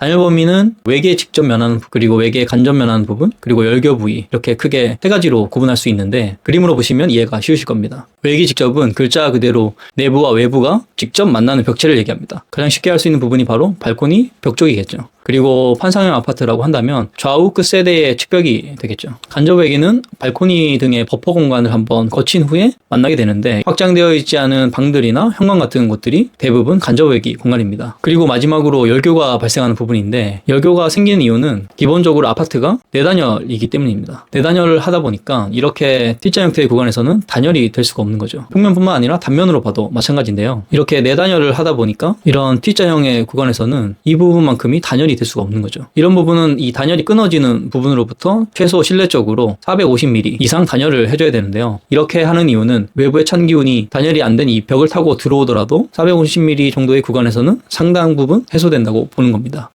단열 범위는 외계 직접 면하는 부- 그리고 외계 간접 면하는 부분 그리고 열교 부위 이렇게 크게 세 가지로 구분할 수 있는데 그림으로 보시면 이해가 쉬우실 겁니다. 외기 직접은 글자 그대로 내부와 외부가 직접 만나는 벽체를 얘기합니다. 가장 쉽게 할 수 있는 부분이 바로 발코니 벽 쪽이겠죠. 그리고 판상형 아파트라고 한다면 좌우 끝 세대의 측벽이 되겠죠. 간접 외기는 발코니 등의 버퍼 공간을 한번 거친 후에 만나게 되는데 확장되어 있지 않은 방들이나 현관 같은 곳들이 대부분 간접 외기 공간입니다. 그리고 마지막으로 열교가 발생하는 부분인데 열교가 생기는 이유는 기본적으로 아파트가 내단열이기 때문입니다. 내단열을 하다 보니까 이렇게 T자 형태의 구간에서는 단열이 될 수가 없는 거죠. 평면뿐만 아니라 단면으로 봐도 마찬가지인데요. 이렇게 내단열을 하다 보니까 이런 T자형의 구간에서는 이 부분만큼이 단열 이 될 수가 없는 거죠. 이런 부분은 이 단열이 끊어지는 부분으로부터 최소 실내적으로 450mm 이상 단열을 해줘야 되는데요. 이렇게 하는 이유는 외부의 찬 기운이 단열이 안 된 이 벽을 타고 들어오더라도 450mm 정도의 구간에서는 상당 부분 해소된다고 보는 겁니다.